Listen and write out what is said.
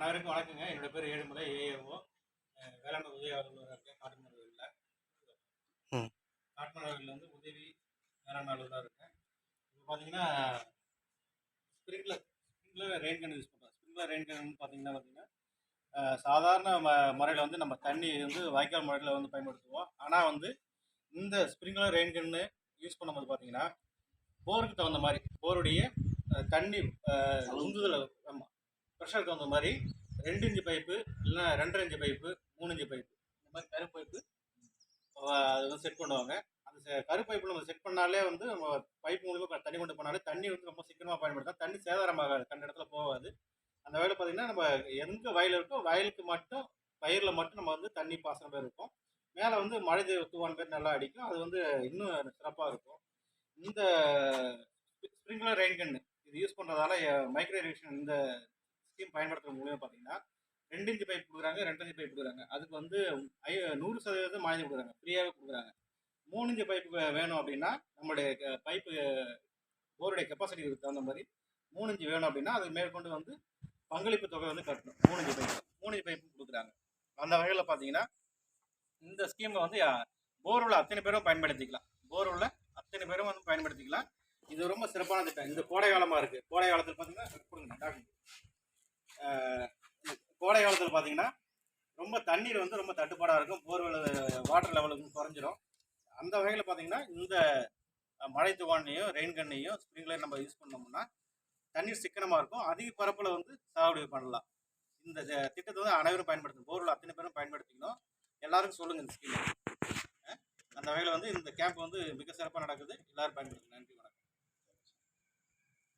அனைவருக்கும் வணக்கங்க. என்னோட பேர் ஏழுமலை ஏஏஓ. வேளாண் உதவி அலுவலராக இருக்கேன் காட்டுமலர்களில் ம். காட்டுமலர்களில் வந்து உதவி வேளாண் அலுவலராக இருக்கேன். இப்போ பார்த்தீங்கன்னா sprinkler sprinkler rain gun use பண்ணுறோம் ஸ்ப்ரிங்க்லர் ரெயின் கன் பார்த்தீங்கன்னா பார்த்தீங்கன்னா சாதாரண ம முறையில் வந்து நம்ம தண்ணி வந்து வாய்க்கால் முறையில் வந்து பயன்படுத்துவோம். ஆனால் வந்து இந்த ஸ்ப்ரிங்க்லர் ரெயின் கன்னு யூஸ் பண்ணும்போது பார்த்தீங்கன்னா போருக்கு தகுந்த மாதிரி போருடைய தண்ணி உந்துதல் ஆமாம் தகுந்த மாதிரி ரெண்டு இன்ச்சு பைப்பு இல்லைன்னா ரெண்டரை இன்ச்சு பைப்பு மூணு இன்ச்சு பைப்பு. இந்த மாதிரி கரு பைப்பு அது வந்து செட் பண்ணுவாங்க. அந்த செ- கரு பைப்பு நம்ம செட் பண்ணாலே வந்து நம்ம பைப் மூலியமாக தண்ணி கொண்டு போனாலே தண்ணி வந்து ரொம்ப சிக்கனமாக பயன்படுத்தலாம். தண்ணி சேதாரமாகாது கண்ட இடத்துல போகாது. அந்த வயலில் பார்த்தீங்கன்னா நம்ம எங்கே வயல் இருக்கோ வயலுக்கு மட்டும் பயிரில் மட்டும் நம்ம வந்து தண்ணி பாசனம் பேர் இருக்கும். மேலே வந்து மழை தூ- தூவான் பேர் நல்லா அடிக்கும். அது வந்து இன்னும் சிறப்பாக இருக்கும். இந்த ஸ்ப்ரிங்க்லர் ரெயின் கன்று இது யூஸ் பண்ணுறதால மைக்ரோ இரிகேஷன் இந்த ஸ்கீம் பயன்படுத்துறது மூலியமாக பார்த்தீங்கன்னா ரெண்டு இன்ச்சு பைப் கொடுக்குறாங்க ரெண்டு இன்ச்சு பைப் கொடுக்குறாங்க. அதுக்கு வந்து ஐ நூறு சதவீதம் மானியம் கொடுக்குறாங்க ஃப்ரீயாகவே கொடுக்குறாங்க. மூணு இன்ச்சு பைப்பு வேணும் அப்படின்னா நம்மளுடைய பைப்பு போருடைய கெப்பாசிட்டிக்கு தகுந்த மாதிரி மூணு இன்ச்சு வேணும் அப்படின்னா அது மேற்கொண்டு வந்து பங்களிப்பு தொகை வந்து கட்டணும். மூணு இன்ச்சு பைப் மூணு இன்ச்சு பைப்பு கொடுக்குறாங்க. அந்த வகையில் பார்த்தீங்கன்னா இந்த ஸ்கீமை வந்து போர் உள்ள அத்தனை பேரும் பயன்படுத்திக்கலாம். போர் உள்ள அத்தனை பேரும் வந்து பயன்படுத்திக்கலாம். இது ரொம்ப சிறப்பான திட்டம். இந்த கோடை காலமாக இருக்குது கோடை காலத்தில் பார்த்தீங்கன்னா பார்த்தீங்கன்னா ரொம்ப தண்ணீர் வந்து ரொம்ப தட்டுப்பாடாக இருக்கும். போர்வெல் வாட்டர் லெவலுக்கு குறைஞ்சிரும். அந்த வகையில் பார்த்தீங்கன்னா இந்த மழை துவானையும் ரெயின் கண்ணையும் ஸ்ப்ரிங்க்லர் நம்ம யூஸ் பண்ணோம்னா தண்ணீர் சிக்கனமாக இருக்கும். அதிக பரப்பில் வந்து சாகுபடி பண்ணலாம். இந்த திட்டத்தை வந்து அனைவரும் பயன்படுத்தணும். போர்வெல் அத்தனை பேரும் பயன்படுத்திக்கணும். எல்லாருக்கும் சொல்லுங்கள் இந்த ஸ்கீம் அந்த வகையில் வந்து இந்த கேம்ப் வந்து மிக சிறப்பாக நடக்குது. எல்லாரும் பயன்படுத்தணும் நன்றி